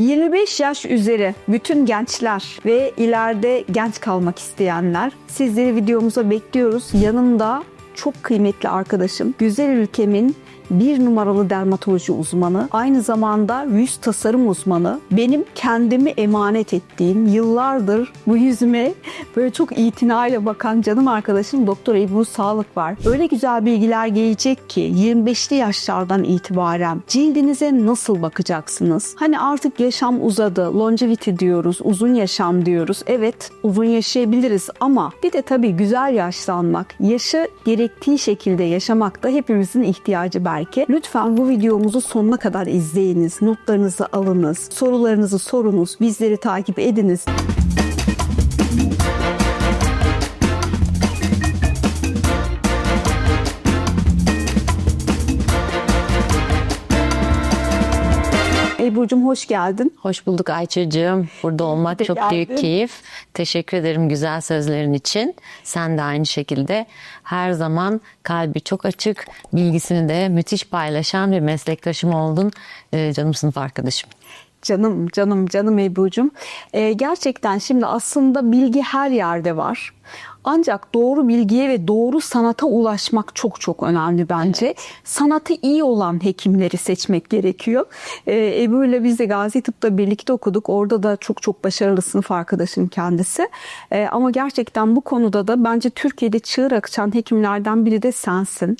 25 yaş üzeri bütün gençler ve ileride genç kalmak isteyenler sizleri videomuza bekliyoruz. Yanımda çok kıymetli arkadaşım, güzel ülkemin bir numaralı dermatoloji uzmanı, aynı zamanda yüz tasarım uzmanı, benim kendimi emanet ettiğim, yıllardır bu yüzüme böyle çok itinayla bakan canım arkadaşım Doktor Ebru Sağlık var. Öyle güzel bilgiler gelecek ki 25'li yaşlardan itibaren cildinize nasıl bakacaksınız? Hani artık yaşam uzadı, longevity diyoruz, uzun yaşam diyoruz. Evet, uzun yaşayabiliriz ama bir de tabii güzel yaşlanmak, yaşı gerektiği şekilde yaşamak da hepimizin ihtiyacı belki. Lütfen bu videomuzu sonuna kadar izleyiniz, notlarınızı alınız, sorularınızı sorunuz, bizleri takip ediniz. Ebru'cum hoş geldin. Hoş bulduk Ayça'cığım. Burada olmak çok geldin. büyük keyif. Teşekkür ederim güzel sözlerin için. Sen de aynı şekilde her zaman kalbi çok açık, bilgisini de müthiş paylaşan bir meslektaşım oldun. Ee, canım sınıf arkadaşım. Canım, canım, canım Ebru'cum. Ee, gerçekten şimdi aslında bilgi her yerde var. Ancak doğru bilgiye ve doğru sanata ulaşmak çok çok önemli bence. Sanatı iyi olan hekimleri seçmek gerekiyor. Ee, Ebru ile biz de Gazi Tıp'ta birlikte okuduk. Orada da çok çok başarılı sınıf arkadaşım kendisi. Ee, ama gerçekten bu konuda da bence Türkiye'de çığır açan hekimlerden biri de sensin.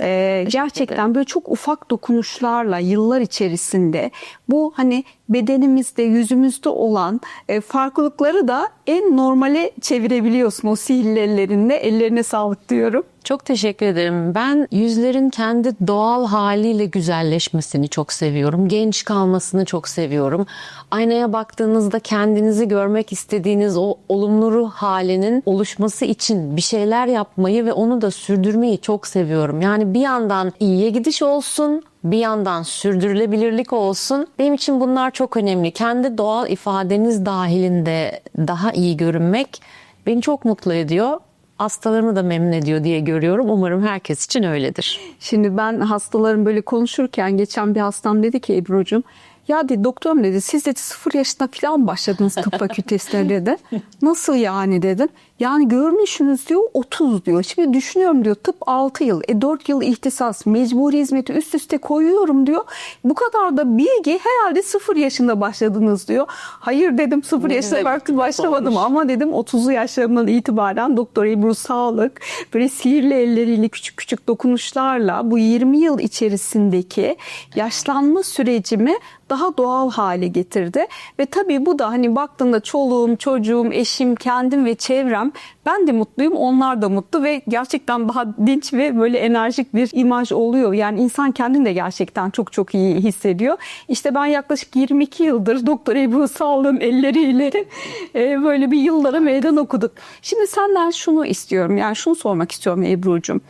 Ee, gerçekten böyle çok ufak dokunuşlarla yıllar içerisinde bu hani bedenimizde, yüzümüzde olan e, farklılıkları da en normale çevirebiliyorsun o sihirli ellerinle. Ellerine sağlık diyorum. Çok teşekkür ederim. Ben yüzlerin kendi doğal haliyle güzelleşmesini çok seviyorum. Genç kalmasını çok seviyorum. Aynaya baktığınızda kendinizi görmek istediğiniz o olumlu ruh halinin oluşması için bir şeyler yapmayı ve onu da sürdürmeyi çok seviyorum. Yani bir yandan iyiye gidiş olsun, bir yandan sürdürülebilirlik olsun. Benim için bunlar çok önemli. Kendi doğal ifadeniz dahilinde daha iyi görünmek beni çok mutlu ediyor hastalarımı da memnun ediyor diye görüyorum. Umarım herkes için öyledir. Şimdi ben hastalarım böyle konuşurken geçen bir hastam dedi ki Ebru'cum ya dedi doktorum dedi siz dedi sıfır yaşında falan başladınız tıp fakültesine dedi. Nasıl yani dedim. Yani görünüşünüz diyor 30 diyor. Şimdi düşünüyorum diyor tıp 6 yıl, e 4 yıl ihtisas, mecburi hizmeti üst üste koyuyorum diyor. Bu kadar da bilgi herhalde sıfır yaşında başladınız diyor. Hayır dedim sıfır Ne yaşında güzel belki başlamadım olmuş. ama dedim 30'lu yaşlarımdan itibaren Doktor Ebru Sağlık böyle sihirli elleriyle küçük küçük dokunuşlarla bu 20 yıl içerisindeki yaşlanma sürecimi daha doğal hale getirdi. Ve tabii bu da hani baktığında çoluğum, çocuğum, eşim, kendim ve çevrem ben de mutluyum, onlar da mutlu ve gerçekten daha dinç ve böyle enerjik bir imaj oluyor. Yani insan kendini de gerçekten çok çok iyi hissediyor. İşte ben yaklaşık 22 yıldır Doktor Ebru Sağlığım elleriyle e, böyle bir yıllara meydan okuduk. Şimdi senden şunu istiyorum, yani şunu sormak istiyorum Ebru'cum.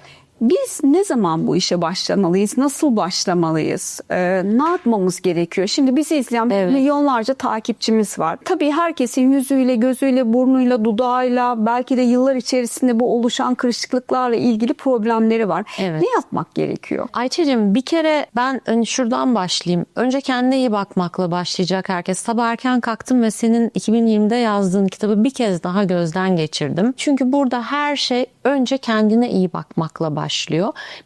Biz ne zaman bu işe başlamalıyız? Nasıl başlamalıyız? Ee, ne yapmamız gerekiyor? Şimdi bizi izleyen Evet. milyonlarca takipçimiz var. Tabii herkesin yüzüyle, gözüyle, burnuyla, dudağıyla belki de yıllar içerisinde bu oluşan kırışıklıklarla ilgili problemleri var. Evet. Ne yapmak gerekiyor? Ayça'cığım bir kere ben şuradan başlayayım. Önce kendine iyi bakmakla başlayacak herkes. Sabah erken kalktım ve senin 2020'de yazdığın kitabı bir kez daha gözden geçirdim. Çünkü burada her şey önce kendine iyi bakmakla başlıyor.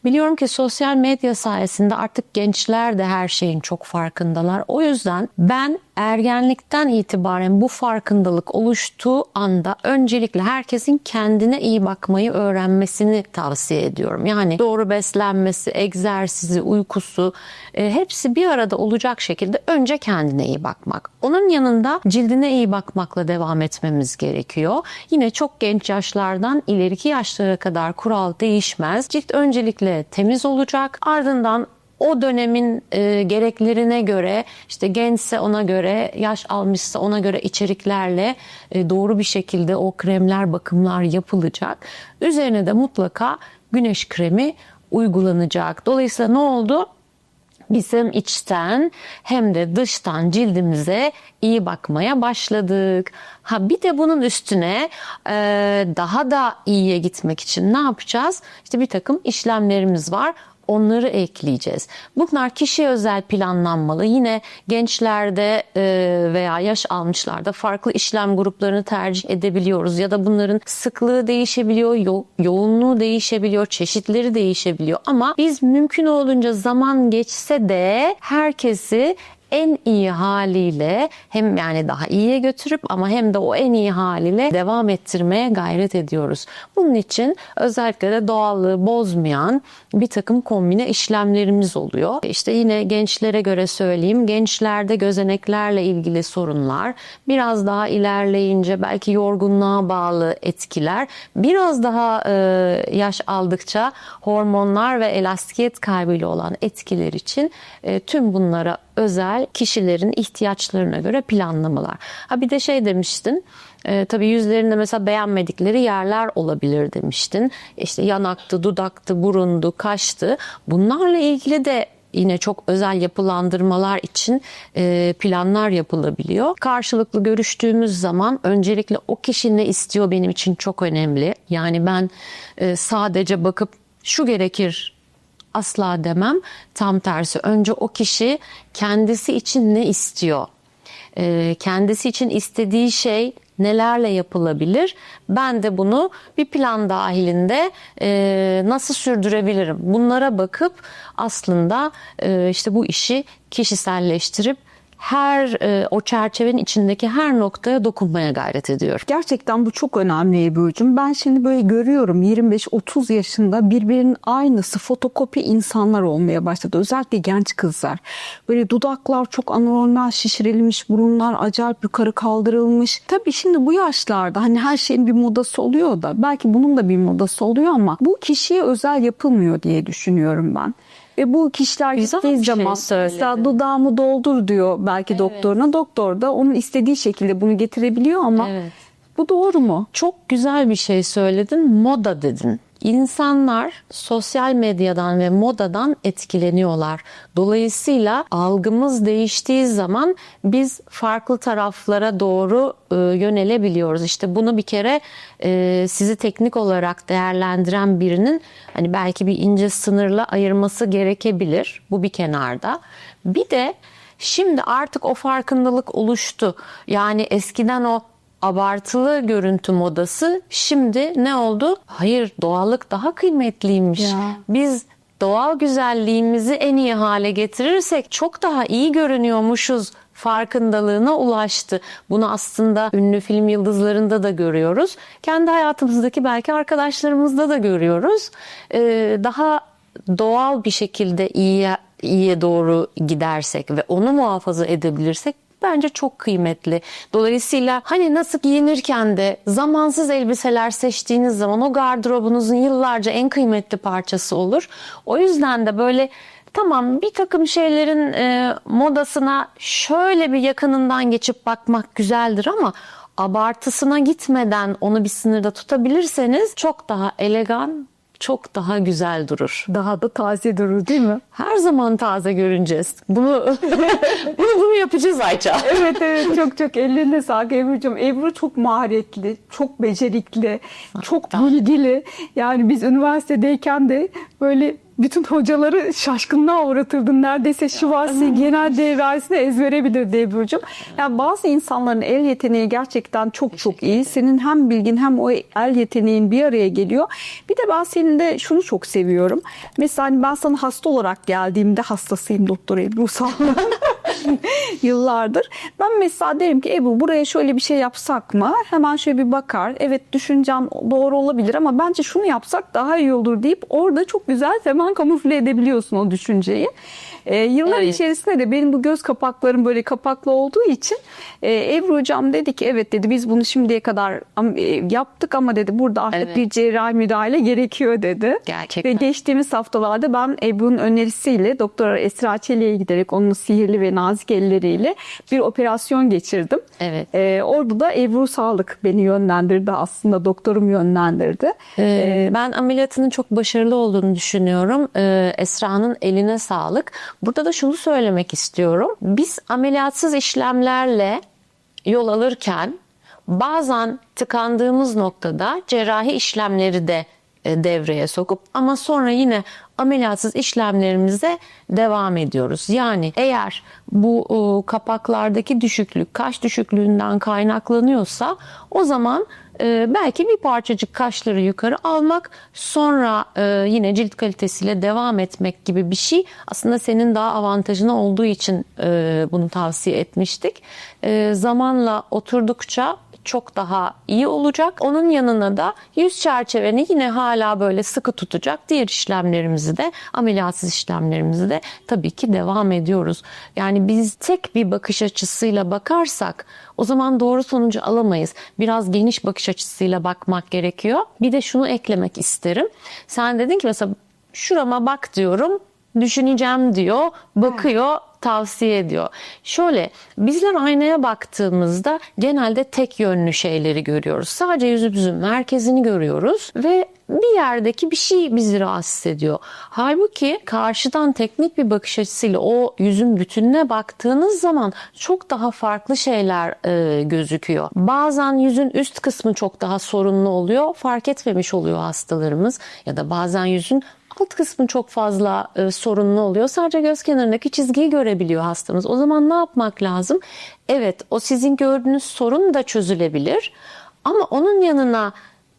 Biliyorum ki sosyal medya sayesinde artık gençler de her şeyin çok farkındalar. O yüzden ben ergenlikten itibaren bu farkındalık oluştuğu anda öncelikle herkesin kendine iyi bakmayı öğrenmesini tavsiye ediyorum. Yani doğru beslenmesi, egzersizi, uykusu e, hepsi bir arada olacak şekilde önce kendine iyi bakmak. Onun yanında cildine iyi bakmakla devam etmemiz gerekiyor. Yine çok genç yaşlardan ileriki yaşlara kadar kural değişmez. Cilt öncelikle temiz olacak. Ardından o dönemin e, gereklerine göre işte gençse ona göre yaş almışsa ona göre içeriklerle e, doğru bir şekilde o kremler bakımlar yapılacak. Üzerine de mutlaka güneş kremi uygulanacak. Dolayısıyla ne oldu? Bizim içten hem de dıştan cildimize iyi bakmaya başladık. Ha bir de bunun üstüne e, daha da iyiye gitmek için ne yapacağız? İşte bir takım işlemlerimiz var. Onları ekleyeceğiz. Bunlar kişiye özel planlanmalı. Yine gençlerde e, veya yaş almışlarda farklı işlem gruplarını tercih edebiliyoruz ya da bunların sıklığı değişebiliyor, yo- yoğunluğu değişebiliyor, çeşitleri değişebiliyor ama biz mümkün olduğunca zaman geçse de herkesi en iyi haliyle hem yani daha iyiye götürüp ama hem de o en iyi haliyle devam ettirmeye gayret ediyoruz. Bunun için özellikle de doğallığı bozmayan bir takım kombine işlemlerimiz oluyor. İşte yine gençlere göre söyleyeyim. Gençlerde gözeneklerle ilgili sorunlar, biraz daha ilerleyince belki yorgunluğa bağlı etkiler, biraz daha e, yaş aldıkça hormonlar ve elastikiyet kaybıyla olan etkiler için e, tüm bunlara özel kişilerin ihtiyaçlarına göre planlamalar. Ha bir de şey demiştin. E, tabii yüzlerinde mesela beğenmedikleri yerler olabilir demiştin. İşte yanaktı, dudaktı, burundu, kaştı. Bunlarla ilgili de yine çok özel yapılandırmalar için e, planlar yapılabiliyor. Karşılıklı görüştüğümüz zaman öncelikle o kişi ne istiyor benim için çok önemli. Yani ben e, sadece bakıp şu gerekir asla demem. Tam tersi önce o kişi kendisi için ne istiyor? Ee, kendisi için istediği şey nelerle yapılabilir? Ben de bunu bir plan dahilinde e, nasıl sürdürebilirim? Bunlara bakıp aslında e, işte bu işi kişiselleştirip her e, o çerçevenin içindeki her noktaya dokunmaya gayret ediyorum. Gerçekten bu çok önemli Ebru'cum. Ben şimdi böyle görüyorum 25-30 yaşında birbirinin aynısı fotokopi insanlar olmaya başladı. Özellikle genç kızlar. Böyle dudaklar çok anormal şişirilmiş, burunlar acayip yukarı kaldırılmış. Tabii şimdi bu yaşlarda hani her şeyin bir modası oluyor da belki bunun da bir modası oluyor ama bu kişiye özel yapılmıyor diye düşünüyorum ben. Ve bu kişiler Güzel gittiği şey zaman söyledin. mesela dudağımı doldur diyor belki doktoruna. Doktor da onun istediği şekilde bunu getirebiliyor ama Evet. bu doğru mu? Çok güzel bir şey söyledin. Moda dedin. İnsanlar sosyal medyadan ve modadan etkileniyorlar. Dolayısıyla algımız değiştiği zaman biz farklı taraflara doğru e, yönelebiliyoruz. İşte bunu bir kere e, sizi teknik olarak değerlendiren birinin hani belki bir ince sınırla ayırması gerekebilir. Bu bir kenarda. Bir de şimdi artık o farkındalık oluştu. Yani eskiden o abartılı görüntü modası şimdi ne oldu? Hayır doğallık daha kıymetliymiş. Ya. Biz doğal güzelliğimizi en iyi hale getirirsek çok daha iyi görünüyormuşuz farkındalığına ulaştı. Bunu aslında ünlü film yıldızlarında da görüyoruz. Kendi hayatımızdaki belki arkadaşlarımızda da görüyoruz. Ee, daha doğal bir şekilde iyiye, iyiye doğru gidersek ve onu muhafaza edebilirsek bence çok kıymetli. Dolayısıyla hani nasıl giyinirken de zamansız elbiseler seçtiğiniz zaman o gardırobunuzun yıllarca en kıymetli parçası olur. O yüzden de böyle tamam bir takım şeylerin e, modasına şöyle bir yakınından geçip bakmak güzeldir ama abartısına gitmeden onu bir sınırda tutabilirseniz çok daha elegan, çok daha güzel durur. Daha da taze durur değil mi? Her zaman taze görüneceğiz. Bunu bunu, bunu yapacağız Ayça. evet evet çok çok ellerine sağlık Ebru'cum. Ebru çok maharetli, çok becerikli, çok bilgili. Yani biz üniversitedeyken de böyle bütün hocaları şaşkınlığa uğratırdın. Neredeyse Şivasi genel devresini ezbere bilirdi Ebru'cum. Yani bazı insanların el yeteneği gerçekten çok çok iyi. Senin hem bilgin hem o el yeteneğin bir araya geliyor. Bir de ben senin de şunu çok seviyorum. Mesela hani ben sana hasta olarak geldiğimde hastasıyım Doktor Ebru sağ ol. yıllardır. Ben mesela derim ki Ebru buraya şöyle bir şey yapsak mı? Hemen şöyle bir bakar. Evet düşüncem doğru olabilir ama bence şunu yapsak daha iyi olur deyip orada çok güzel hemen kamufle edebiliyorsun o düşünceyi. Ee, yıllar Evet. içerisinde de benim bu göz kapaklarım böyle kapaklı olduğu için e, Ebru hocam dedi ki evet dedi biz bunu şimdiye kadar e, yaptık ama dedi burada artık Evet. bir cerrahi müdahale gerekiyor dedi. Gerçekten. Ve geçtiğimiz haftalarda ben Ebru'nun önerisiyle Doktor Esra Çelik'e giderek onun sihirli ve nazik elleriyle bir operasyon geçirdim. Evet. Ee, orada da Ebru Sağlık beni yönlendirdi aslında doktorum yönlendirdi. Ee, ben ameliyatının çok başarılı olduğunu düşünüyorum. Ee, Esra'nın eline sağlık. Burada da şunu söylemek istiyorum. Biz ameliyatsız işlemlerle yol alırken bazen tıkandığımız noktada cerrahi işlemleri de e, devreye sokup ama sonra yine ameliyatsız işlemlerimize devam ediyoruz. Yani eğer bu e, kapaklardaki düşüklük kaş düşüklüğünden kaynaklanıyorsa o zaman e, belki bir parçacık kaşları yukarı almak sonra e, yine cilt kalitesiyle devam etmek gibi bir şey aslında senin daha avantajına olduğu için e, bunu tavsiye etmiştik. E, zamanla oturdukça çok daha iyi olacak. Onun yanına da yüz çerçeveni yine hala böyle sıkı tutacak diğer işlemlerimizi de ameliyatsız işlemlerimizi de tabii ki devam ediyoruz. Yani biz tek bir bakış açısıyla bakarsak o zaman doğru sonucu alamayız. Biraz geniş bakış açısıyla bakmak gerekiyor. Bir de şunu eklemek isterim. Sen dedin ki mesela şurama bak diyorum düşüneceğim diyor, bakıyor, tavsiye ediyor. Şöyle bizler aynaya baktığımızda genelde tek yönlü şeyleri görüyoruz. Sadece yüzümüzün merkezini görüyoruz ve bir yerdeki bir şey bizi rahatsız ediyor. Halbuki karşıdan teknik bir bakış açısıyla o yüzün bütününe baktığınız zaman çok daha farklı şeyler e, gözüküyor. Bazen yüzün üst kısmı çok daha sorunlu oluyor. Fark etmemiş oluyor hastalarımız ya da bazen yüzün alt kısmı çok fazla e, sorunlu oluyor. Sadece göz kenarındaki çizgiyi görebiliyor hastamız. O zaman ne yapmak lazım? Evet o sizin gördüğünüz sorun da çözülebilir. Ama onun yanına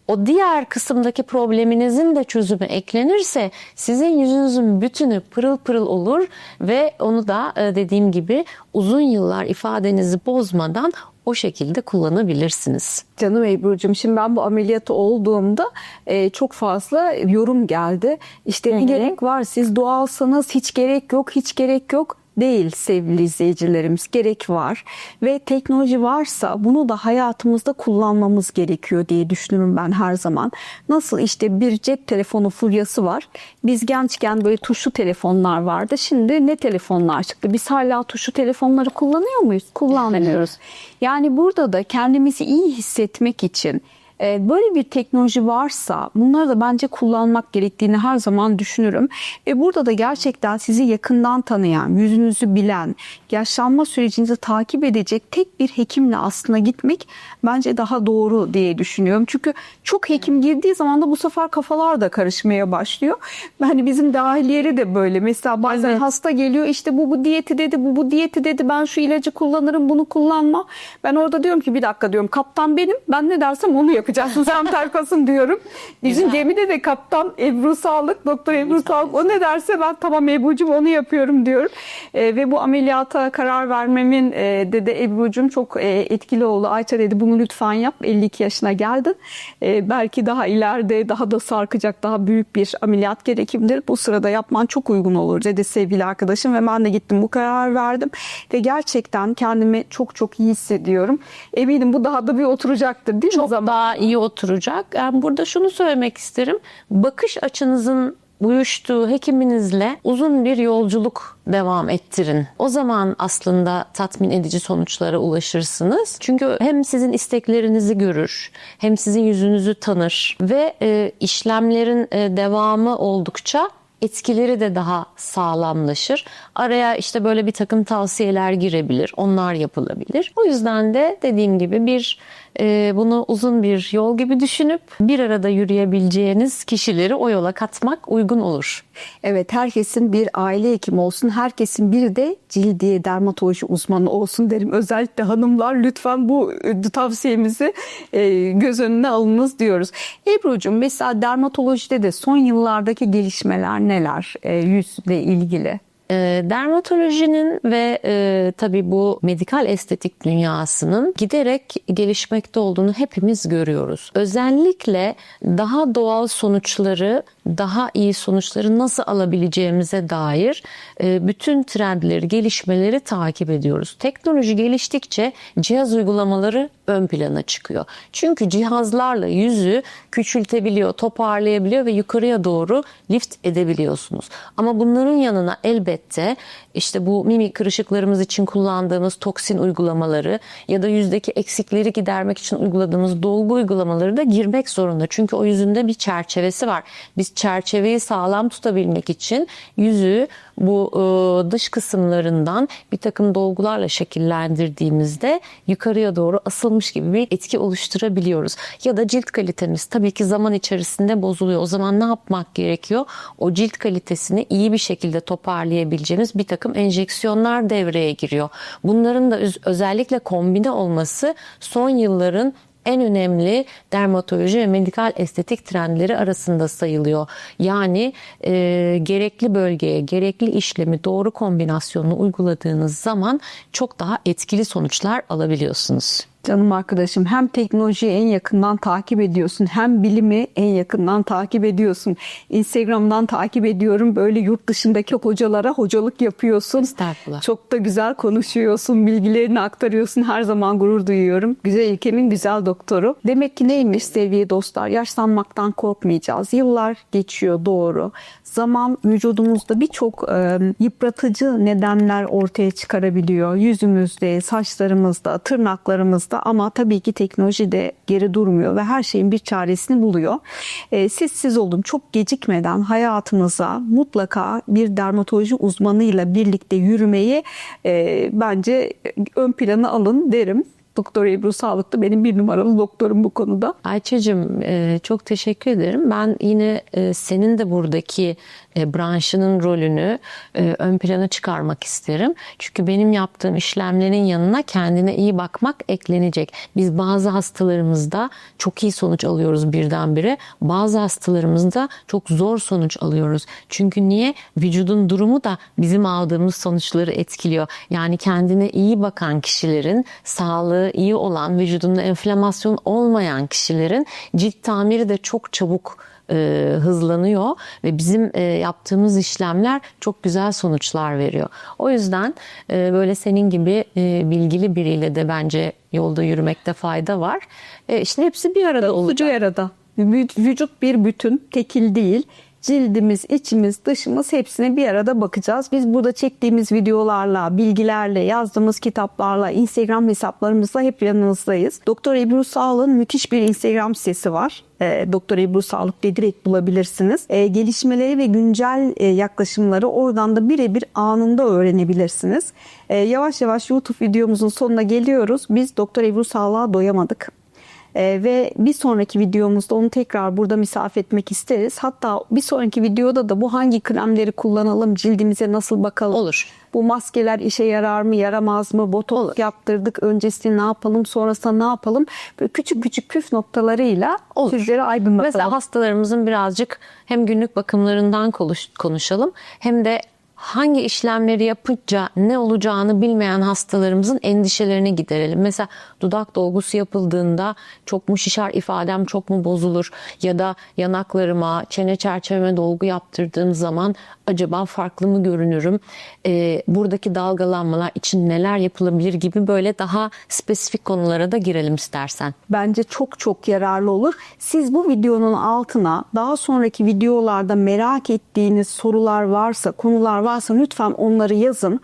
o diğer kısımdaki probleminizin de çözümü eklenirse sizin yüzünüzün bütünü pırıl pırıl olur ve onu da e, dediğim gibi uzun yıllar ifadenizi bozmadan o şekilde kullanabilirsiniz. Canım Ebru'cum şimdi ben bu ameliyatı olduğumda e, çok fazla yorum geldi. İşte ne gerek var siz doğalsanız hiç gerek yok hiç gerek yok değil sevgili izleyicilerimiz gerek var ve teknoloji varsa bunu da hayatımızda kullanmamız gerekiyor diye düşünürüm ben her zaman. Nasıl işte bir cep telefonu furyası var. Biz gençken böyle tuşlu telefonlar vardı. Şimdi ne telefonlar çıktı? Biz hala tuşlu telefonları kullanıyor muyuz? Kullanmıyoruz. Yani burada da kendimizi iyi hissetmek için Böyle bir teknoloji varsa bunları da bence kullanmak gerektiğini her zaman düşünürüm. Ve burada da gerçekten sizi yakından tanıyan, yüzünüzü bilen, yaşlanma sürecinizi takip edecek tek bir hekimle aslında gitmek bence daha doğru diye düşünüyorum. Çünkü çok hekim girdiği zaman da bu sefer kafalar da karışmaya başlıyor. Yani bizim dahiliyeri de böyle. Mesela bazen hasta geliyor işte bu bu diyeti dedi, bu bu diyeti dedi. Ben şu ilacı kullanırım, bunu kullanma. Ben orada diyorum ki bir dakika diyorum kaptan benim. Ben ne dersem onu yapacaksın. Sen terkasın diyorum. Bizim gemide de kaptan Ebru Sağlık, Doktor Ebru Sağlık o ne derse ben tamam Ebru'cum onu yapıyorum diyorum. E, ve bu ameliyata karar vermemin e, de Ebru'cum çok e, etkili oldu. Ayça dedi bunu lütfen yap. 52 yaşına geldin. E, belki daha ileride daha da sarkacak daha büyük bir ameliyat gerekimdir. Bu sırada yapman çok uygun olur dedi sevgili arkadaşım ve ben de gittim bu karar verdim. Ve gerçekten kendimi çok çok iyi hissediyorum. Eminim bu daha da bir oturacaktır değil mi? çok daha iyi oturacak. Yani burada şunu söylemek isterim. Bakış açınızın uyuştuğu hekiminizle uzun bir yolculuk devam ettirin. O zaman aslında tatmin edici sonuçlara ulaşırsınız. Çünkü hem sizin isteklerinizi görür, hem sizin yüzünüzü tanır ve e, işlemlerin e, devamı oldukça etkileri de daha sağlamlaşır. Araya işte böyle bir takım tavsiyeler girebilir. Onlar yapılabilir. O yüzden de dediğim gibi bir bunu uzun bir yol gibi düşünüp bir arada yürüyebileceğiniz kişileri o yola katmak uygun olur. Evet herkesin bir aile hekimi olsun. Herkesin bir de cildiye dermatoloji uzmanı olsun derim. Özellikle hanımlar lütfen bu e, tavsiyemizi e, göz önüne alınız diyoruz. Ebru'cum mesela dermatolojide de son yıllardaki gelişmeler neler e, yüzle ilgili? E, dermatolojinin ve e, tabii bu medikal estetik dünyasının giderek gelişmekte olduğunu hepimiz görüyoruz. Özellikle daha doğal sonuçları, daha iyi sonuçları nasıl alabileceğimize dair e, bütün trendleri, gelişmeleri takip ediyoruz. Teknoloji geliştikçe cihaz uygulamaları ön plana çıkıyor. Çünkü cihazlarla yüzü küçültebiliyor, toparlayabiliyor ve yukarıya doğru lift edebiliyorsunuz. Ama bunların yanına elbette işte bu mimik kırışıklarımız için kullandığımız toksin uygulamaları ya da yüzdeki eksikleri gidermek için uyguladığımız dolgu uygulamaları da girmek zorunda. Çünkü o yüzünde bir çerçevesi var. Biz çerçeveyi sağlam tutabilmek için yüzü bu e, dış kısımlarından bir takım dolgularla şekillendirdiğimizde yukarıya doğru asılmış gibi bir etki oluşturabiliyoruz. Ya da cilt kalitemiz tabii ki zaman içerisinde bozuluyor. O zaman ne yapmak gerekiyor? O cilt kalitesini iyi bir şekilde toparlayabileceğimiz bir takım enjeksiyonlar devreye giriyor. Bunların da öz- özellikle kombine olması son yılların en önemli dermatoloji ve medikal estetik trendleri arasında sayılıyor. Yani e, gerekli bölgeye, gerekli işlemi doğru kombinasyonunu uyguladığınız zaman çok daha etkili sonuçlar alabiliyorsunuz. Canım arkadaşım hem teknolojiyi en yakından takip ediyorsun hem bilimi en yakından takip ediyorsun. Instagram'dan takip ediyorum böyle yurt dışındaki hocalara hocalık yapıyorsun. Estağfurullah. Çok da güzel konuşuyorsun, bilgilerini aktarıyorsun. Her zaman gurur duyuyorum. Güzel ülkemin güzel doktoru. Demek ki neymiş sevgili dostlar? Yaşlanmaktan korkmayacağız. Yıllar geçiyor doğru. Zaman vücudumuzda birçok e, yıpratıcı nedenler ortaya çıkarabiliyor. Yüzümüzde, saçlarımızda, tırnaklarımızda ama tabii ki teknoloji de geri durmuyor ve her şeyin bir çaresini buluyor. E, siz siz olun çok gecikmeden hayatınıza mutlaka bir dermatoloji uzmanıyla birlikte yürümeyi e, bence ön plana alın derim. Doktor Ebru Sağlıklı benim bir numaralı doktorum bu konuda. Ayça'cığım e, çok teşekkür ederim. Ben yine e, senin de buradaki e, branşının rolünü ön plana çıkarmak isterim. Çünkü benim yaptığım işlemlerin yanına kendine iyi bakmak eklenecek. Biz bazı hastalarımızda çok iyi sonuç alıyoruz birdenbire. Bazı hastalarımızda çok zor sonuç alıyoruz. Çünkü niye? Vücudun durumu da bizim aldığımız sonuçları etkiliyor. Yani kendine iyi bakan kişilerin sağlığı iyi olan, vücudunda enflamasyon olmayan kişilerin cilt tamiri de çok çabuk e, hızlanıyor ve bizim e, yaptığımız işlemler çok güzel sonuçlar veriyor. O yüzden e, böyle senin gibi e, bilgili biriyle de bence yolda yürümekte fayda var. E, işte hepsi bir arada olacak. Vücut bir bütün, tekil değil. Cildimiz, içimiz, dışımız hepsine bir arada bakacağız. Biz burada çektiğimiz videolarla, bilgilerle, yazdığımız kitaplarla, Instagram hesaplarımızla hep yanınızdayız. Doktor Ebru Sağlık'ın müthiş bir Instagram sitesi var. E, Doktor Ebru Sağlık diye direkt bulabilirsiniz. E, gelişmeleri ve güncel e, yaklaşımları oradan da birebir anında öğrenebilirsiniz. E, yavaş yavaş YouTube videomuzun sonuna geliyoruz. Biz Doktor Ebru Sağlık'a doyamadık. Ee, ve bir sonraki videomuzda onu tekrar burada misafir etmek isteriz. Hatta bir sonraki videoda da bu hangi kremleri kullanalım, cildimize nasıl bakalım? Olur. Bu maskeler işe yarar mı, yaramaz mı? Botoks yaptırdık, öncesinde ne yapalım, sonrasında ne yapalım? Böyle küçük küçük püf noktalarıyla Olur. sizlere aydınlatalım. Mesela hastalarımızın birazcık hem günlük bakımlarından konuş- konuşalım hem de hangi işlemleri yapınca ne olacağını bilmeyen hastalarımızın endişelerini giderelim. Mesela dudak dolgusu yapıldığında çok mu şişer ifadem çok mu bozulur ya da yanaklarıma, çene çerçeveme dolgu yaptırdığım zaman acaba farklı mı görünürüm? Ee, buradaki dalgalanmalar için neler yapılabilir gibi böyle daha spesifik konulara da girelim istersen. bence çok çok yararlı olur. Siz bu videonun altına daha sonraki videolarda merak ettiğiniz sorular varsa, konular varsa lütfen onları yazın.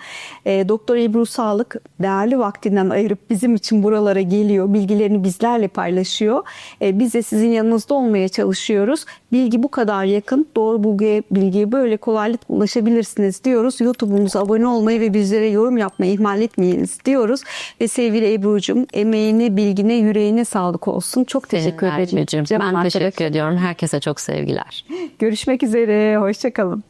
E, Doktor Ebru Sağlık değerli vaktinden ayırıp bizim için buralara geliyor. Bilgilerini bizlerle paylaşıyor. E, biz de sizin yanınızda olmaya çalışıyoruz. Bilgi bu kadar yakın. Doğru bilgiye, bilgiye böyle kolaylıkla ulaşabilirsiniz diyoruz. YouTube'umuza abone olmayı ve bizlere yorum yapmayı ihmal etmeyiniz diyoruz. Ve sevgili Ebru'cum emeğine, bilgine, yüreğine sağlık olsun. Çok teşekkür ederim. Ben teşekkür ediyorum. Herkese çok sevgiler. Görüşmek üzere. Hoşçakalın.